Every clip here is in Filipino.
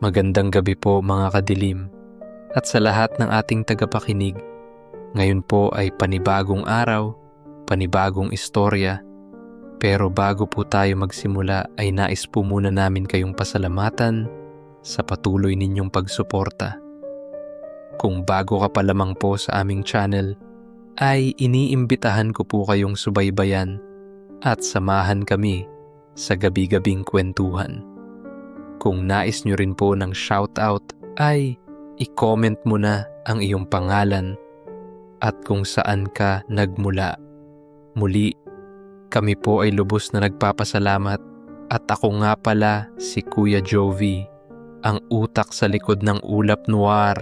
Magandang gabi po mga kadilim at sa lahat ng ating tagapakinig. Ngayon po ay panibagong araw, panibagong istorya. Pero bago po tayo magsimula ay nais po muna namin kayong pasalamatan sa patuloy ninyong pagsuporta. Kung bago ka pa lamang po sa aming channel, ay iniimbitahan ko po kayong subaybayan at samahan kami sa gabi-gabing kwentuhan. Kung nais nyo rin po ng shoutout ay i-comment mo na ang iyong pangalan at kung saan ka nagmula. Muli, kami po ay lubos na nagpapasalamat at ako nga pala si Kuya Jovi, ang utak sa likod ng ulap noir.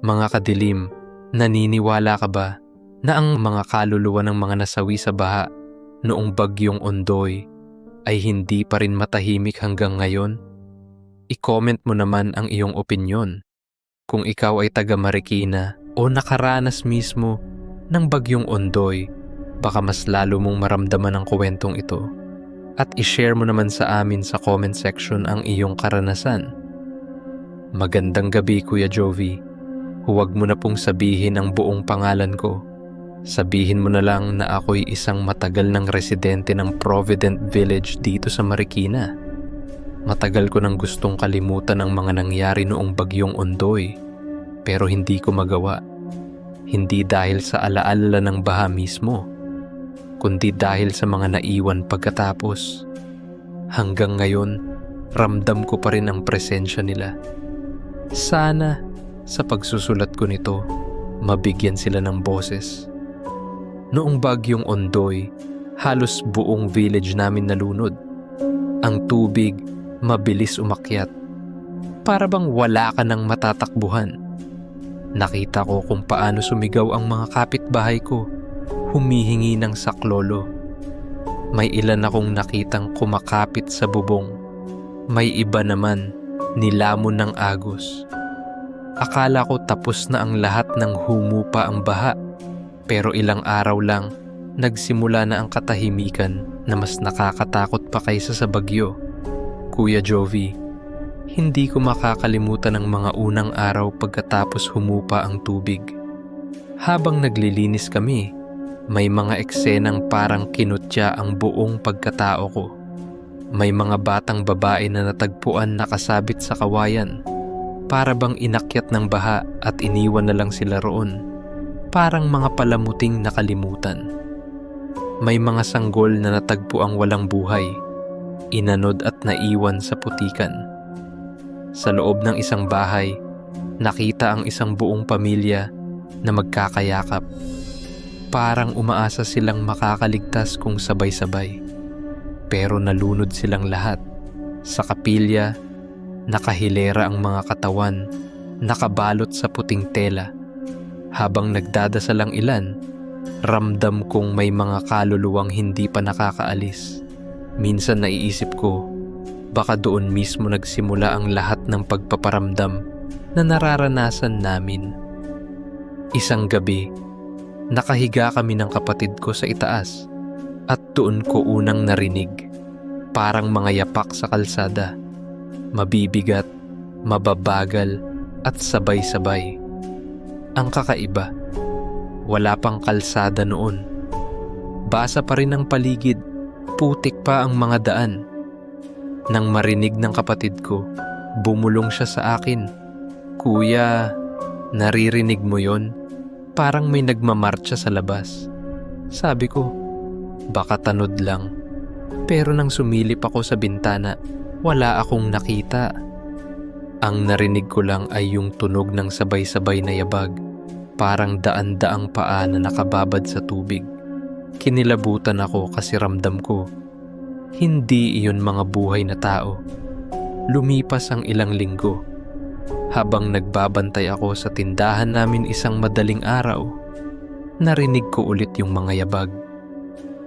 Mga kadilim, naniniwala ka ba na ang mga kaluluwa ng mga nasawi sa baha noong bagyong ondoy ay hindi pa rin matahimik hanggang ngayon? I-comment mo naman ang iyong opinyon. Kung ikaw ay taga Marikina o nakaranas mismo ng bagyong ondoy, baka mas lalo mong maramdaman ang kwentong ito. At i-share mo naman sa amin sa comment section ang iyong karanasan. Magandang gabi Kuya Jovi. Huwag mo na pong sabihin ang buong pangalan ko. Sabihin mo na lang na ako'y isang matagal ng residente ng Provident Village dito sa Marikina. Matagal ko nang gustong kalimutan ang mga nangyari noong bagyong ondoy, pero hindi ko magawa. Hindi dahil sa alaala ng baha mismo, kundi dahil sa mga naiwan pagkatapos. Hanggang ngayon, ramdam ko pa rin ang presensya nila. Sana sa pagsusulat ko nito, mabigyan sila ng boses. Noong bagyong ondoy, halos buong village namin nalunod. Ang tubig mabilis umakyat. Para bang wala ka nang matatakbuhan. Nakita ko kung paano sumigaw ang mga kapitbahay ko, humihingi ng saklolo. May ilan akong nakitang kumakapit sa bubong. May iba naman nilamon ng agos. Akala ko tapos na ang lahat ng humupa ang baha. Pero ilang araw lang, nagsimula na ang katahimikan na mas nakakatakot pa kaysa sa bagyo. Kuya Jovi, hindi ko makakalimutan ang mga unang araw pagkatapos humupa ang tubig. Habang naglilinis kami, may mga eksenang parang kinutya ang buong pagkatao ko. May mga batang babae na natagpuan nakasabit sa kawayan. Para bang inakyat ng baha at iniwan na lang sila roon. Parang mga palamuting nakalimutan. May mga sanggol na natagpo ang walang buhay inanod at naiwan sa putikan. Sa loob ng isang bahay, nakita ang isang buong pamilya na magkakayakap. Parang umaasa silang makakaligtas kung sabay-sabay. Pero nalunod silang lahat. Sa kapilya, nakahilera ang mga katawan, nakabalot sa puting tela. Habang nagdadasal ang ilan, ramdam kong may mga kaluluwang hindi pa nakakaalis. Minsan naiisip ko, baka doon mismo nagsimula ang lahat ng pagpaparamdam na nararanasan namin. Isang gabi, nakahiga kami ng kapatid ko sa itaas at doon ko unang narinig, parang mga yapak sa kalsada, mabibigat, mababagal at sabay-sabay. Ang kakaiba, wala pang kalsada noon. Basa pa rin ang paligid putik pa ang mga daan. Nang marinig ng kapatid ko, bumulong siya sa akin. Kuya, naririnig mo yon? Parang may nagmamarcha sa labas. Sabi ko, baka tanod lang. Pero nang sumilip ako sa bintana, wala akong nakita. Ang narinig ko lang ay yung tunog ng sabay-sabay na yabag, parang daan-daang paa na nakababad sa tubig. Kinilabutan ako kasi ramdam ko. Hindi iyon mga buhay na tao. Lumipas ang ilang linggo. Habang nagbabantay ako sa tindahan namin isang madaling araw, narinig ko ulit yung mga yabag.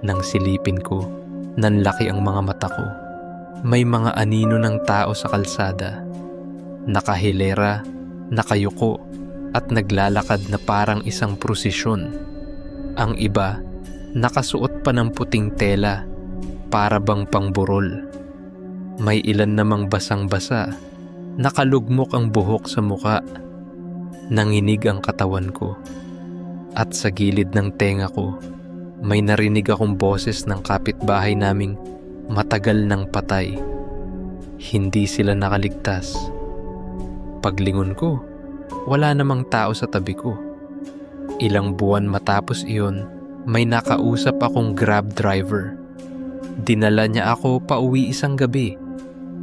Nang silipin ko, nanlaki ang mga mata ko. May mga anino ng tao sa kalsada. Nakahilera, nakayuko, at naglalakad na parang isang prosesyon. Ang iba, nakasuot pa ng puting tela para bang pangburol. May ilan namang basang-basa, Nakalugmok ang buhok sa muka. Nanginig ang katawan ko. At sa gilid ng tenga ko, may narinig akong boses ng kapitbahay naming matagal nang patay. Hindi sila nakaligtas. Paglingon ko, wala namang tao sa tabi ko. Ilang buwan matapos iyon, may nakausap akong grab driver. Dinala niya ako pauwi isang gabi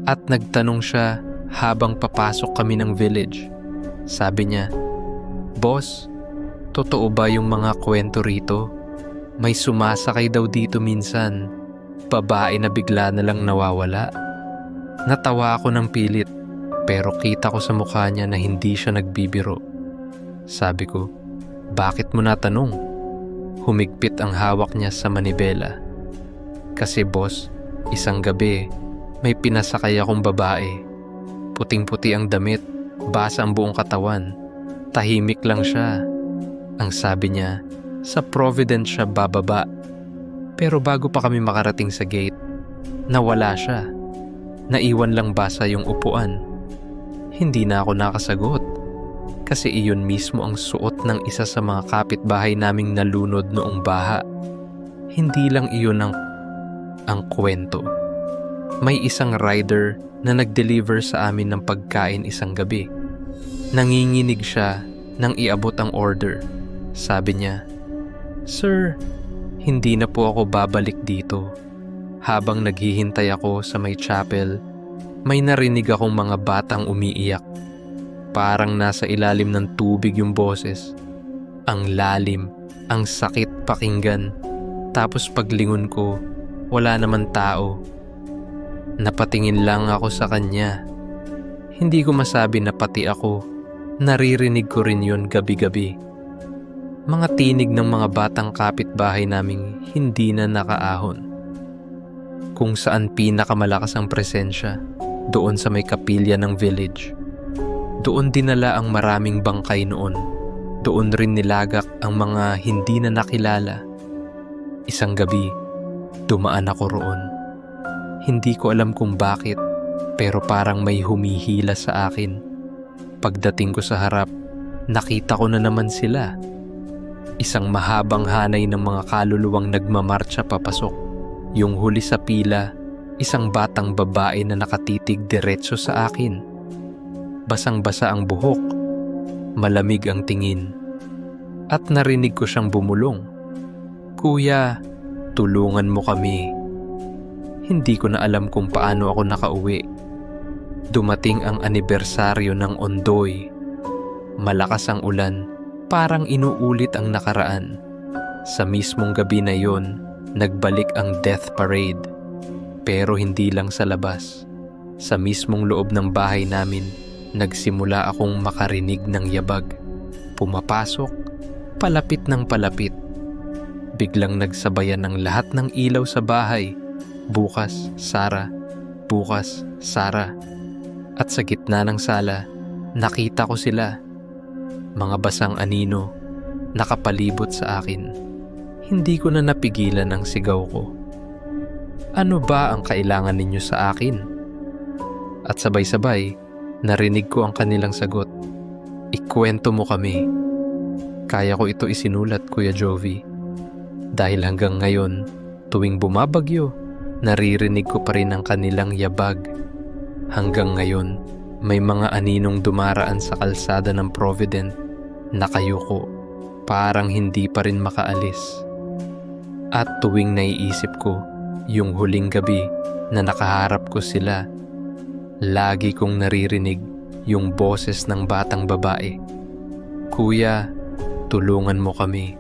at nagtanong siya habang papasok kami ng village. Sabi niya, Boss, totoo ba yung mga kwento rito? May sumasakay daw dito minsan. Babae na bigla na lang nawawala. Natawa ako ng pilit pero kita ko sa mukha niya na hindi siya nagbibiro. Sabi ko, bakit mo natanong? Humigpit ang hawak niya sa manibela. Kasi boss, isang gabi, may pinasakay akong babae. Puting-puti ang damit, basa ang buong katawan. Tahimik lang siya. Ang sabi niya, sa Providence siya bababa. Pero bago pa kami makarating sa gate, nawala siya. Naiwan lang basa yung upuan. Hindi na ako nakasagot kasi iyon mismo ang suot ng isa sa mga kapitbahay naming nalunod noong baha. Hindi lang iyon ang, ang kwento. May isang rider na nag-deliver sa amin ng pagkain isang gabi. Nanginginig siya nang iabot ang order. Sabi niya, Sir, hindi na po ako babalik dito. Habang naghihintay ako sa may chapel, may narinig akong mga batang umiiyak. Parang nasa ilalim ng tubig yung boses. Ang lalim, ang sakit pakinggan. Tapos paglingon ko, wala naman tao. Napatingin lang ako sa kanya. Hindi ko masabi na pati ako. Naririnig ko rin yun gabi-gabi. Mga tinig ng mga batang kapitbahay naming hindi na nakaahon. Kung saan pinakamalakas ang presensya, doon sa may kapilya ng village. Doon dinala ang maraming bangkay noon. Doon rin nilagak ang mga hindi na nakilala. Isang gabi, dumaan ako roon. Hindi ko alam kung bakit, pero parang may humihila sa akin. Pagdating ko sa harap, nakita ko na naman sila. Isang mahabang hanay ng mga kaluluwang nagmamarcha papasok. Yung huli sa pila, isang batang babae na nakatitig diretso sa akin basang-basa ang buhok, malamig ang tingin, at narinig ko siyang bumulong. Kuya, tulungan mo kami. Hindi ko na alam kung paano ako nakauwi. Dumating ang anibersaryo ng Ondoy. Malakas ang ulan, parang inuulit ang nakaraan. Sa mismong gabi na yon, nagbalik ang death parade. Pero hindi lang sa labas. Sa mismong loob ng bahay namin, nagsimula akong makarinig ng yabag. Pumapasok, palapit ng palapit. Biglang nagsabayan ng lahat ng ilaw sa bahay. Bukas, Sara. Bukas, Sara. At sa gitna ng sala, nakita ko sila. Mga basang anino, nakapalibot sa akin. Hindi ko na napigilan ang sigaw ko. Ano ba ang kailangan ninyo sa akin? At sabay-sabay, Narinig ko ang kanilang sagot. Ikwento mo kami. Kaya ko ito isinulat, Kuya Jovi. Dahil hanggang ngayon, tuwing bumabagyo, naririnig ko pa rin ang kanilang yabag. Hanggang ngayon, may mga aninong dumaraan sa kalsada ng Provident, nakayuko, parang hindi pa rin makaalis. At tuwing naiisip ko, yung huling gabi na nakaharap ko sila Lagi kong naririnig yung boses ng batang babae. Kuya, tulungan mo kami.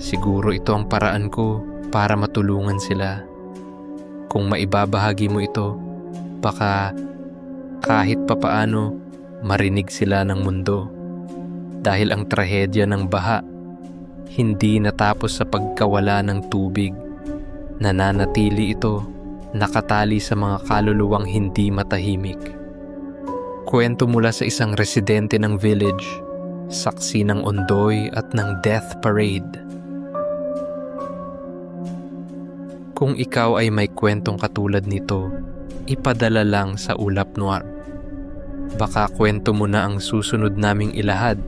Siguro ito ang paraan ko para matulungan sila. Kung maibabahagi mo ito, baka kahit papaano marinig sila ng mundo. Dahil ang trahedya ng baha hindi natapos sa pagkawala ng tubig. Nananatili ito nakatali sa mga kaluluwang hindi matahimik. Kwento mula sa isang residente ng village, saksi ng ondoy at ng death parade. Kung ikaw ay may kwentong katulad nito, ipadala lang sa Ulap Noir. Baka kwento mo na ang susunod naming ilahad.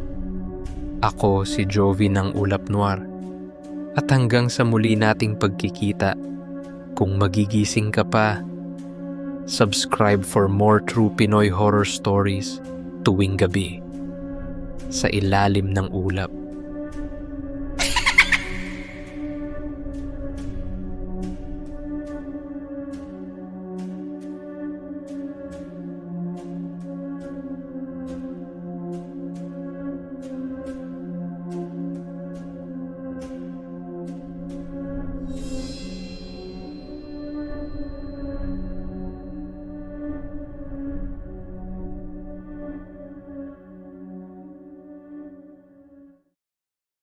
Ako si Jovi ng Ulap Noir. At hanggang sa muli nating pagkikita, kung magigising ka pa, subscribe for more true Pinoy horror stories tuwing gabi sa ilalim ng ulap.